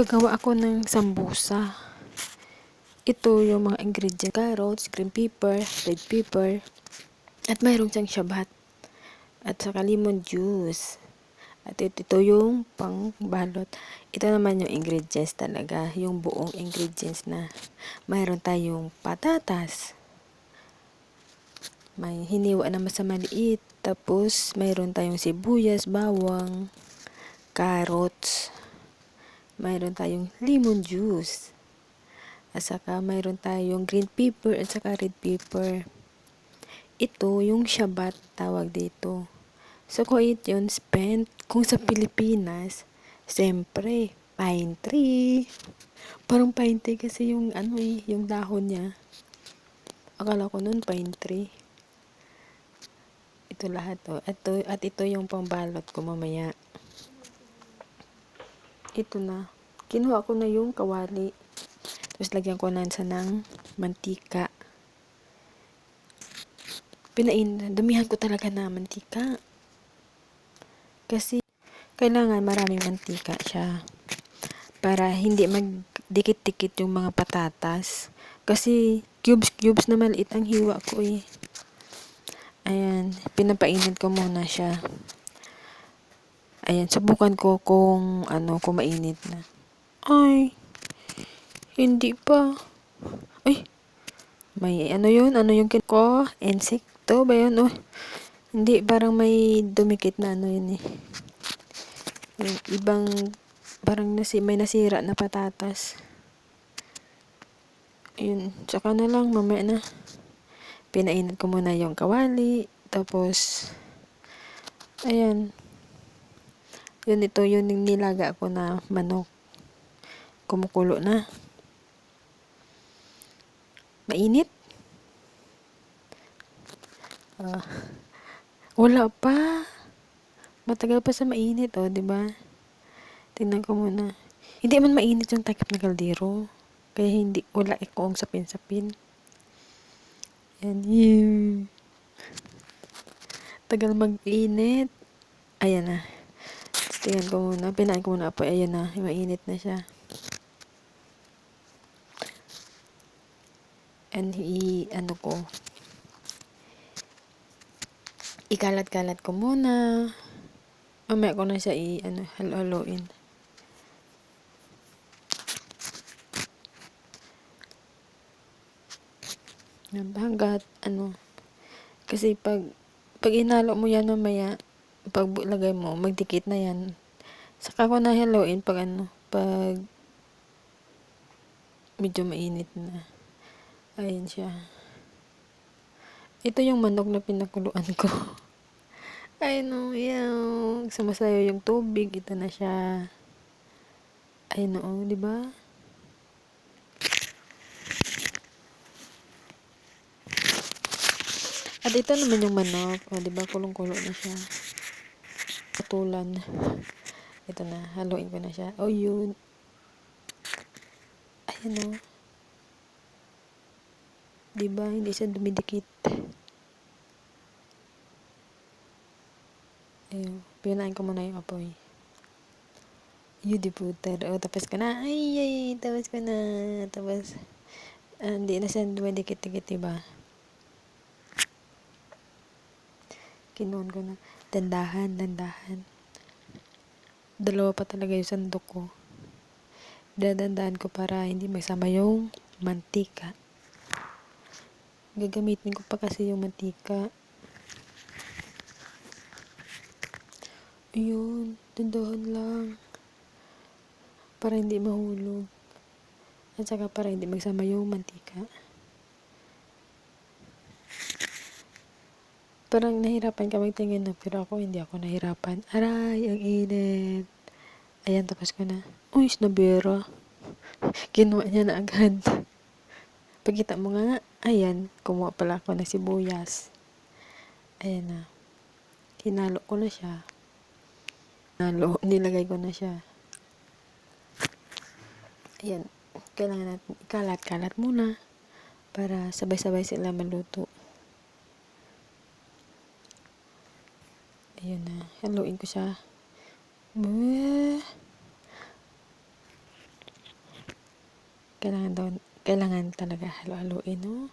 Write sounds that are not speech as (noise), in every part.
Gagawa ako ng sambusa. Ito yung mga ingredients. Carrots, green pepper, red pepper, at mayroon siyang shabat. At saka lemon juice. At ito, ito yung pangbalot. Ito naman yung ingredients talaga. Yung buong ingredients na mayroon tayong patatas. May hiniwa naman sa maliit. Tapos mayroon tayong sibuyas, bawang, carrots. Mayroon tayong lemon juice. At saka mayroon tayong green pepper at saka red pepper. Ito yung shabat tawag dito. So kung it yun spent, kung sa Pilipinas, siyempre, pine tree. Parang pine tree kasi yung ano eh, yung dahon niya. Akala ko nun pine tree. Ito lahat to. Ito, at ito yung pangbalot ko mamaya. Ito na. Kinuha ko na yung kawali. Tapos lagyan ko na sa ng mantika. Pinain, damihan ko talaga na mantika. Kasi kailangan maraming mantika siya. Para hindi magdikit-dikit yung mga patatas. Kasi cubes-cubes na maliit ang hiwa ko eh. Ayan, pinapainit ko muna siya. Ayan, subukan ko kung ano, kung mainit na. Ay, hindi pa. Ay, may ano yun? Ano yung kin ko? Insekto ba yun? Oh, hindi, parang may dumikit na ano yun eh. Yung ibang, parang nasi, may nasira na patatas. Yun, tsaka na lang, mamaya na. Pinainit ko muna yung kawali. Tapos, ayan, yun ito, yun yung nilaga ko na manok. Kumukulo na. Mainit? Uh, wala pa. Matagal pa sa mainit, oh, di ba? Tingnan ko muna. Hindi man mainit yung takip na kaldero. Kaya hindi, wala ikong sapin-sapin. Yan, yun. Tagal mag-init. Ayan na. Tingnan ko muna. Pinain ko muna po. Ayan na. Mainit na siya. And i ano ko. Ikalat-kalat ko muna. Mamaya ko na siya i ano halo-haloin. Hanggat ano kasi pag pag inalo mo yan mamaya pag lagay mo, magdikit na yan. Saka ko na haluin pag ano, pag medyo mainit na. Ayan siya. Ito yung manok na pinakuluan ko. (laughs) Ay no, yung sumasayo yung tubig, ito na siya. Ay no, di ba? At ito naman yung manok, o di ba kulong-kulo na siya patulan. Ito na, haluin ko na siya. Oh, yun. Ayan o. Oh. Diba, hindi siya dumidikit. Ayun, pinain ko muna yung apoy. You deputer. Oh, tapos ko na. Ay, ay, tapos ko na. Tapos, uh, hindi na siya dumidikit-dikit, diba? Kinuon ko na. Dandahan, dandahan. Dalawa pa talaga yung sandok ko. Dadandahan ko para hindi magsama yung mantika. Gagamitin ko pa kasi yung mantika. Ayun, dandahan lang. Para hindi mahulog. At saka para hindi magsama yung mantika. Parang nahirapan ka magtingin na, pero ako hindi ako nahirapan. Aray, ang init. Ayan, tapos ko na. Uy, snabera. (laughs) Kinuha niya na agad. Pagkita mo nga, ayan, kumuha pala ako ng sibuyas. Ayan na. Hinalo ko na siya. Nalo, nilagay ko na siya. Ayan, kailangan natin ikalat-kalat muna para sabay-sabay sila maluto. Ayun na. Haluin ko siya. Kailangan daw, kailangan talaga halo-haloin, no?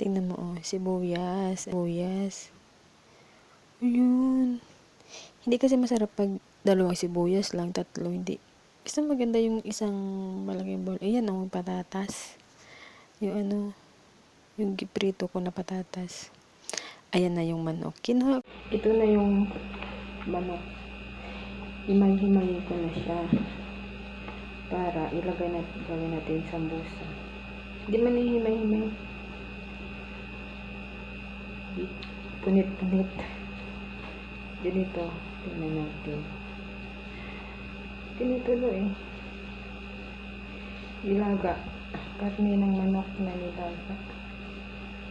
Tingnan mo, oh, sibuyas, sibuyas. Ayun. Hindi kasi masarap pag dalawang sibuyas lang, tatlo, hindi. Gusto maganda yung isang malaking bowl. Ayan, oh, patatas. Yung ano, yung giprito ko na patatas. Ayan na yung manok. Kinuha. Ito na yung manok. Himay-himayin ko na siya. Para ilagay natin, gawin natin sambusa. Hindi man himay-himay. Punit-punit. Ganito. Tingnan natin. Ganito lo eh. Ilaga. Karne ng manok na nilaga.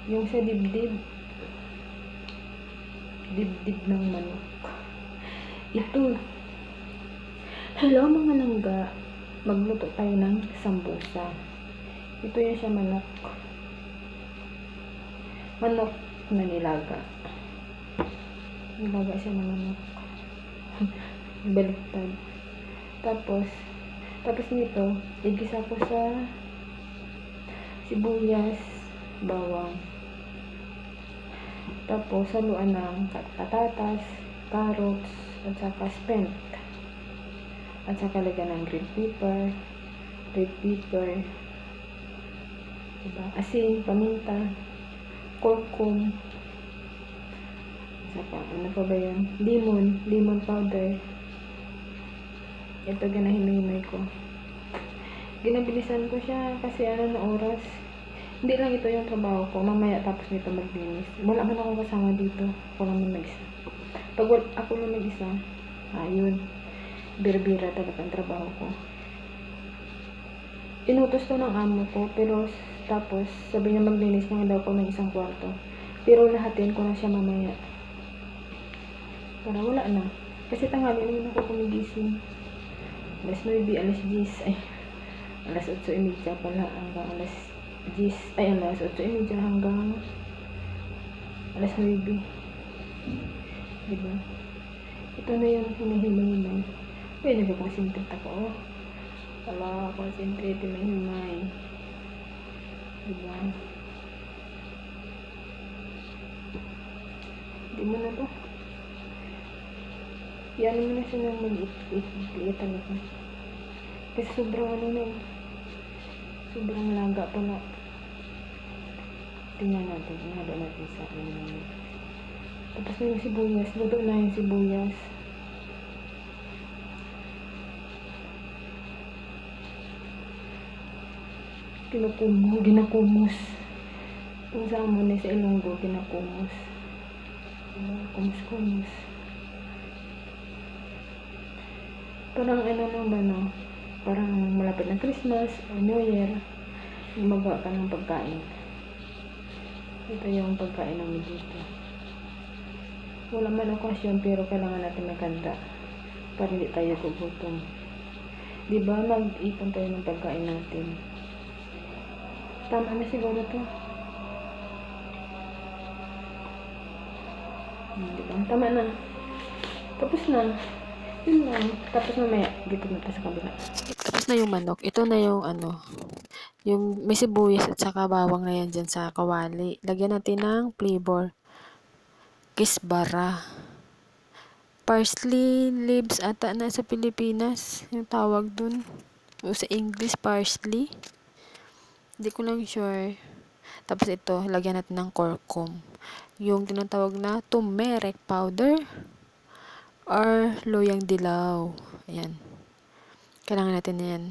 Yung sa dibdib. Dibdib ng manok. Ito. Hello mga langga. Magluto tayo ng sambusa. Ito yan siya manok. Manok na nilaga. Nilaga siya ng manok. (laughs) Baliktad. Tapos, tapos nito, igisa ko sa sibuyas, bawang. Tapos, haluan ng patatas, carrots, at saka spent. At saka lagyan ng green pepper, red pepper, diba? asin, paminta, kurkum, saka ano pa ba yun? Lemon, lemon powder. Ito ginahimay ko. Ginabilisan ko siya kasi ano na oras. Hindi lang ito yung trabaho ko. Mamaya tapos nito maglinis. Wala man akong kasama dito. Ako lang naman mag-isa. Pag ako lang mag-isa, ayun. Bira-bira talaga ang trabaho ko. Inutos to ng amo ko, pero tapos sabi niya maglinis lang daw ko ng isang kwarto. Pero lahatin ko na siya mamaya. Para wala na. Kasi tanghali naman ako kumigising. Alas 9, alas 10, ay, alas 8.30 pala hanggang alas 10, ay alas 8.30 hanggang alas 9. Diba? Ito na yung hinihimay-himay. Uy, nagkakonsentrate ako. Oh. Wala, concentrate na himay. Diba? Di mo na to. Yan mo na siya ng maliit-liit talaga. Kasi sobrang ano na eh. Sobrang laga pala. Tingnan natin. Ihalo natin sa ano. Tapos na yung sibuyas. Luto na yung sibuyas. Kinukumo, ginakumos. Kung sa amon sa Ilonggo, ginakumos. Kumus-kumus. Parang ano naman, no? Parang malapit ng Christmas o New Year. Gumagawa ka ng pagkain. Ito yung pagkain namin dito. Wala man okasyon pero kailangan natin maganda para hindi tayo gugutom. Di ba mag-ipon tayo ng pagkain natin? Tama na siguro to. Hmm, di ba? Tama na. Tapos na. Yun lang. Tapos mamaya, dito na tayo sa kabila. Tapos na yung manok. Ito na yung ano, yung may sibuyas at saka bawang na yan dyan sa kawali. Lagyan natin ng flavor. Kisbara. Parsley leaves ata na sa Pilipinas. Yung tawag dun. O sa English, parsley. Hindi ko lang sure. Tapos ito, lagyan natin ng curcum. Yung tinatawag na turmeric powder or loyang dilaw. Ayan. Kailangan natin yan.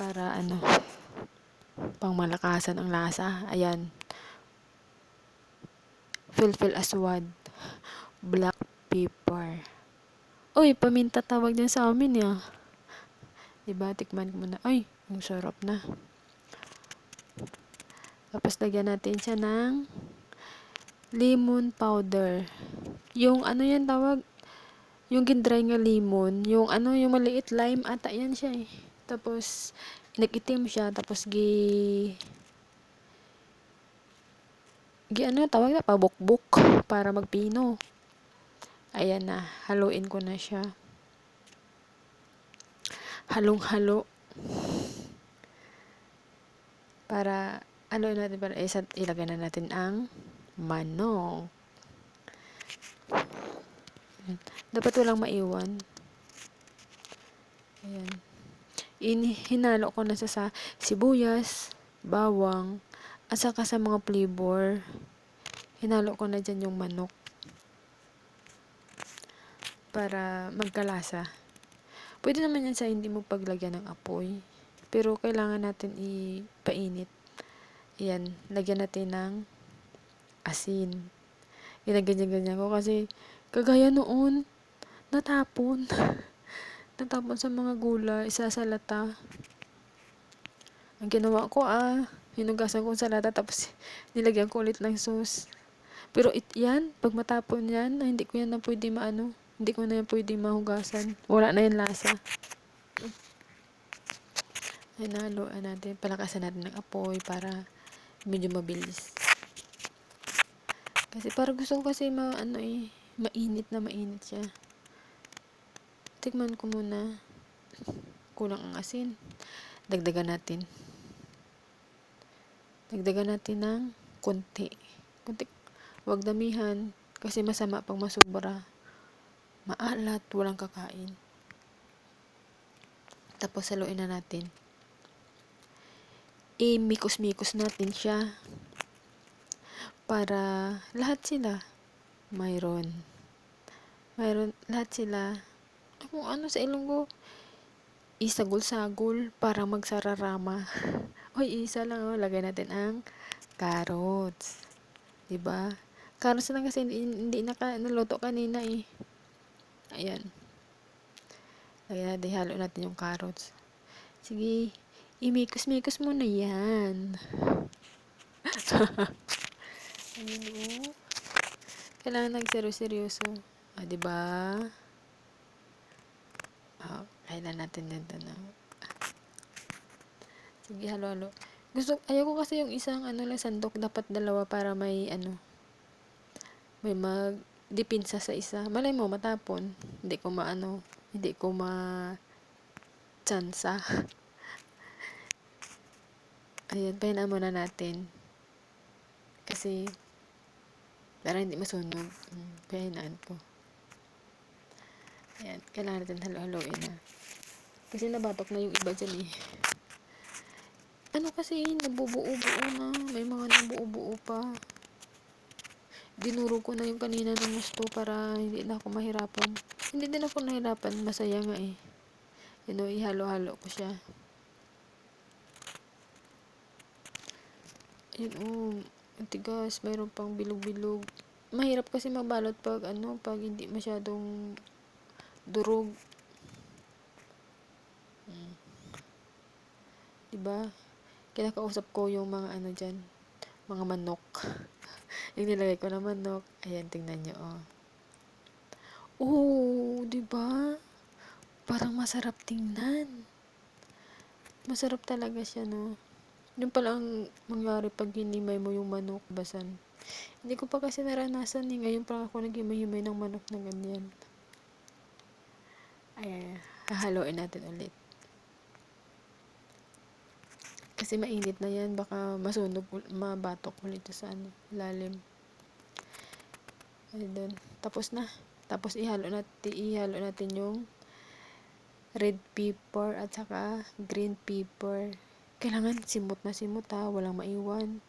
Para ano, pang malakasan ang lasa. Ayan. Filfil aswad. Black pepper. Uy, paminta tawag din sa amin ya. Diba? Tikman ko muna. Ay, ang sarap na. Tapos lagyan natin siya ng lemon powder. Yung ano yan tawag? Yung gindry nga lemon. Yung ano, yung maliit lime ata yan siya eh. Tapos, nag-itim siya. Tapos, gi... Gi ano tawag na? Pabukbuk. Para magpino. Ayan na, haluin ko na siya. Halong-halo. Para, haluin natin para isa, ilagay na natin ang manok. Ayan. Dapat walang maiwan. Ayan. In, hinalo ko na siya sa sibuyas, bawang, at saka sa mga flavor. Hinalo ko na dyan yung manok. Para magkalasa. Pwede naman yan sa hindi mo paglagyan ng apoy. Pero kailangan natin ipainit. Ayan, lagyan natin ng asin. Ginaganyan-ganyan ko kasi kagaya noon, natapon. (laughs) natapon sa mga gulay, isa sa lata. Ang ginawa ko ah, hinugasan ko sa lata tapos nilagyan ko ulit ng sauce. Pero it, yan, pag matapon yan, ay, hindi ko yan na pwede maano. Hindi ko na yan pwede mahugasan. Wala na yung lasa. (clears throat) Ay, nahaluan natin. Palakasan natin ng apoy para medyo mabilis. Kasi para gusto ko kasi ma, ano eh, mainit na mainit siya. Tikman ko muna. Kulang ang asin. Dagdagan natin. Dagdagan natin ng konti. Konti. Huwag damihan. Kasi masama pag masobra. Maalat. Walang kakain. Tapos haluin na natin. I-mikos-mikos natin siya. Para lahat sila mayroon. Mayroon lahat sila kung ano sa Ilonggo isagol-sagol para magsararama. (laughs) Hoy, isa lang oh, lagay natin ang carrots. 'Di ba? Carrots lang kasi hindi, hindi naka naluto kanina eh. Ayan. Lagyan natin, halo natin yung carrots. Sige, imikos-mikos mo na yan. (laughs) Ayun, oh. Kailangan nagseryo-seryoso. Ah, di ba? Ah, kailan natin nito na. Sige, halo-halo. Gusto, ayoko kasi yung isang ano lang sandok, dapat dalawa para may ano, may mag dipinsa sa isa. Malay mo, matapon. Hindi ko maano, hindi ko ma tsansa. (laughs) Ayan, pahinaan muna natin. Kasi, para hindi masunog. Mm, pahinaan ko. Ayan, kailangan natin halo-haloin na. Kasi nabatok na yung iba dyan eh. Ano kasi, nabubuo-buo na. May mga nabuo-buo pa. Dinuro ko na yung kanina ng gusto para hindi na ako mahirapan. Hindi din ako nahirapan. Masaya nga eh. You know, ihalo-halo ko siya. Ayun, oh. Tigas. Mayroon pang bilog-bilog. Mahirap kasi mabalot pag ano, pag hindi masyadong durog. Hmm. Diba? Kinakausap ko yung mga ano dyan. Mga manok. (laughs) yung nilagay ko na manok. Ayan, tingnan nyo, oh. Oh, diba? Parang masarap tingnan. Masarap talaga siya, no? Yun pala ang mangyari pag hinimay mo yung manok basan. Hindi ko pa kasi naranasan eh. Ngayon pa ako nag-himay-himay ng manok na ganyan. Ay, hahaluin natin ulit. Kasi mainit na yan. Baka masunog, mabatok ulit sa ano, lalim. Ayun. Tapos na. Tapos ihalo natin, ihalo natin yung red pepper at saka green pepper. Kailangan simot na simot ha, walang maiwan.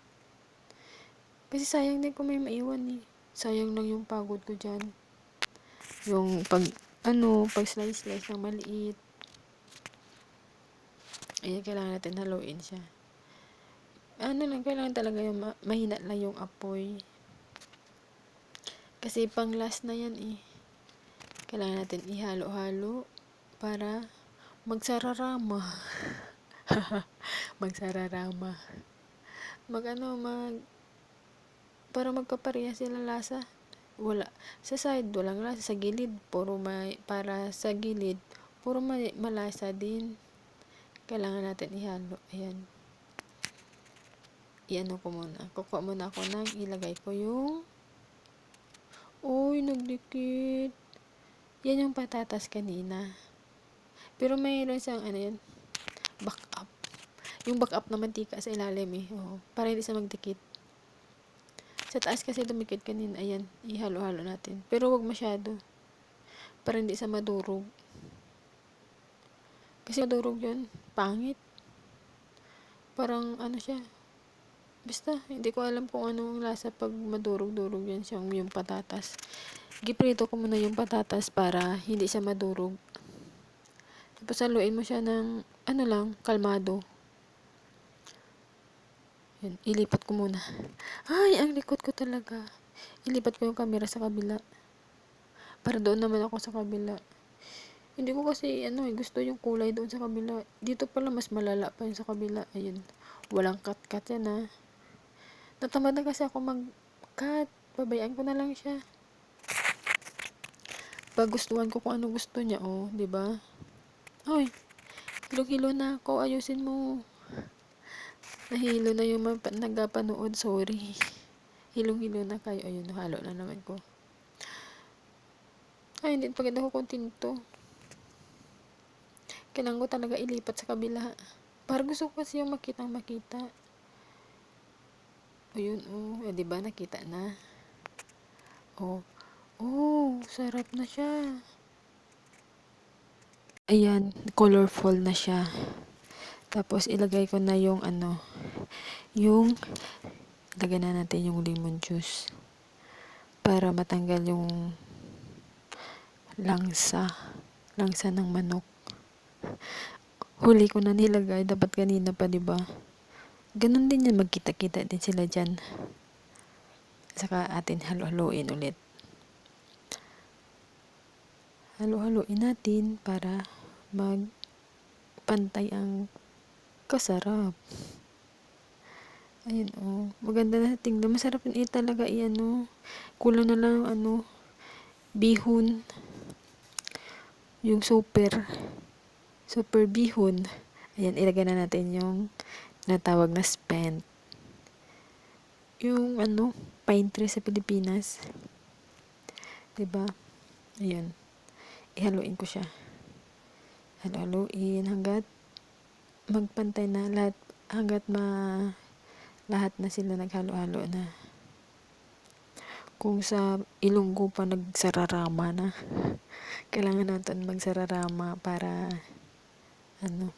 Kasi sayang din kung may maiwan eh. Sayang lang yung pagod ko dyan. Yung pag, ano, pag slice-slice ng maliit. Ayan, kailangan natin haluin siya. Ano lang, kailangan talaga yung ma- mahina lang yung apoy. Kasi pang last na yan eh. Kailangan natin ihalo-halo para magsararama. (laughs) (laughs) magsararama. Mag ano, mag para magkapareha sila lasa. Wala. Sa side, walang lasa. Sa gilid, puro may, para sa gilid, puro may, malasa din. Kailangan natin ihalo. Ayan. Iano ko muna. Kukuha muna ako ng ilagay ko yung Uy, nagdikit. Yan yung patatas kanina. Pero mayroon siyang ano yan, back up. Yung back up na mantika sa ilalim eh. Oo, para hindi siya magdikit. Sa taas kasi dumikit kanina. Ayan, ihalo-halo natin. Pero wag masyado. Para hindi siya madurog. Kasi madurog yun. Pangit. Parang ano siya. Basta, hindi ko alam kung anong lasa pag madurog-durog yan siyang yung patatas. Giprito ko muna yung patatas para hindi siya madurog. Tapos haluin mo siya ng ano lang, kalmado. Yun, ilipat ko muna. Ay, ang likot ko talaga. Ilipat ko yung camera sa kabila. Para doon naman ako sa kabila. Hindi ko kasi, ano eh, gusto yung kulay doon sa kabila. Dito pala mas malala pa yung sa kabila. Ayun. Walang cut-cut yan ah. Natamad na kasi ako mag-cut. Babayaan ko na lang siya. Pagustuhan ko kung ano gusto niya, oh, 'di ba? Hoy, hilo-hilo na ako. Ayusin mo. Nahilo na yung nagpanood. Sorry. Hilong-hilo na kayo. Ayun, halo na naman ko. Ay, hindi pa ako kontinto. Kailangan ko talaga ilipat sa kabila. Para gusto ko kasi yung makitang makita. Ayun, oh. Eh, di ba nakita na? Oh. Oh, sarap na siya. Ayan, colorful na siya. Tapos, ilagay ko na yung ano, yung, lagyan na natin yung lemon juice. Para matanggal yung langsa. Langsa ng manok. Huli ko na nilagay. Dapat kanina pa, di ba? Ganon din yan. Magkita-kita din sila dyan. Saka atin halo-haloin ulit. Halo-haloin natin para magpantay ang kasarap. Ayun, oh. Maganda na tingnan. Masarap yun eh talaga. Iyan, oh. Kulang na lang, ano, bihon. Yung super. Super bihon. Ayan, ilagay na natin yung natawag na spent. Yung, ano, pine tree sa Pilipinas. 'Di ba? Ayan. Ihaluin ko siya. Halo-haluin hanggat magpantay na lahat hanggat ma lahat na sila naghalo-halo na. Kung sa Ilonggo pa nagsararama na, kailangan natin magsararama para ano.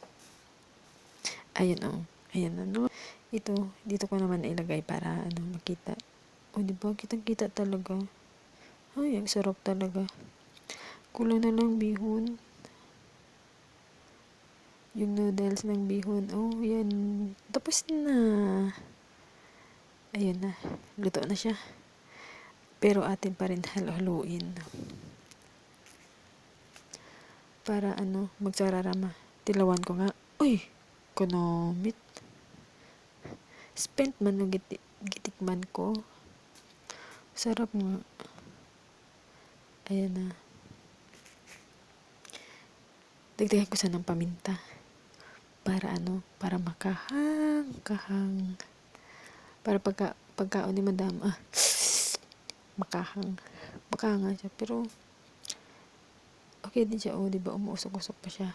Ayun oh. Ayan ano. Ito, dito ko naman ilagay para ano makita. O di ba kitang-kita talaga. Ay, ang sarap talaga. Kulang na lang bihon. Yung noodles ng bihon. Oh, yan. Tapos na. Ayun na. Luto na siya. Pero atin pa rin halo-haluin. Para ano, magsararama. Tilawan ko nga. Uy! Konomit. Spent man nung giti gitikman ko. Sarap nga. Ayan na. Dagdagan ko sa ng paminta. Para ano, para makahang, kahang. Para pagka, pagkaon ni madam, ah, makahang. Makahanga siya. Pero, okay din siya, oh, di ba? Umuusok-usok pa siya.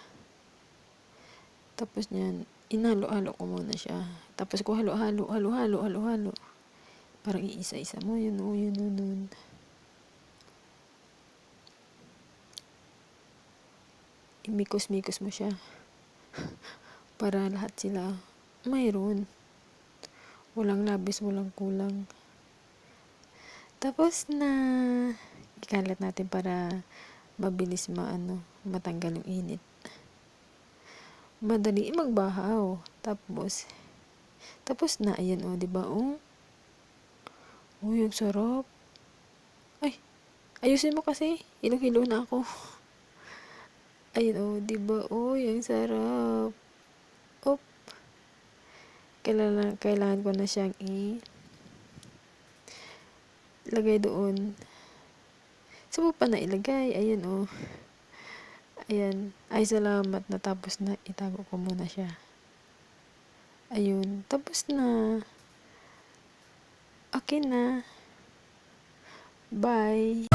Tapos niyan, inalo-halo ko muna siya. Tapos ko halo-halo, halo-halo, halo-halo. Parang iisa-isa mo, yun, oh, yun, yun, yun. imikos-mikos mo siya (laughs) para lahat sila mayroon. Walang labis walang kulang. Tapos na ikalat natin para mabilis maano matanggal yung init. Madali magbahaw. Tapos tapos na ayan o oh, di ba oh? Oh yung sarap. Ay ayusin mo kasi. Ilong-hilo na ako. (laughs) Ayun, oh, di ba? Oh, yung sarap. Kailangan, kailangan ko na siyang i lagay doon. Saan pa na ilagay? Ayun, oh. Ayan. Ay, salamat. Natapos na. Itago ko muna siya. Ayun. Tapos na. Okay na. Bye!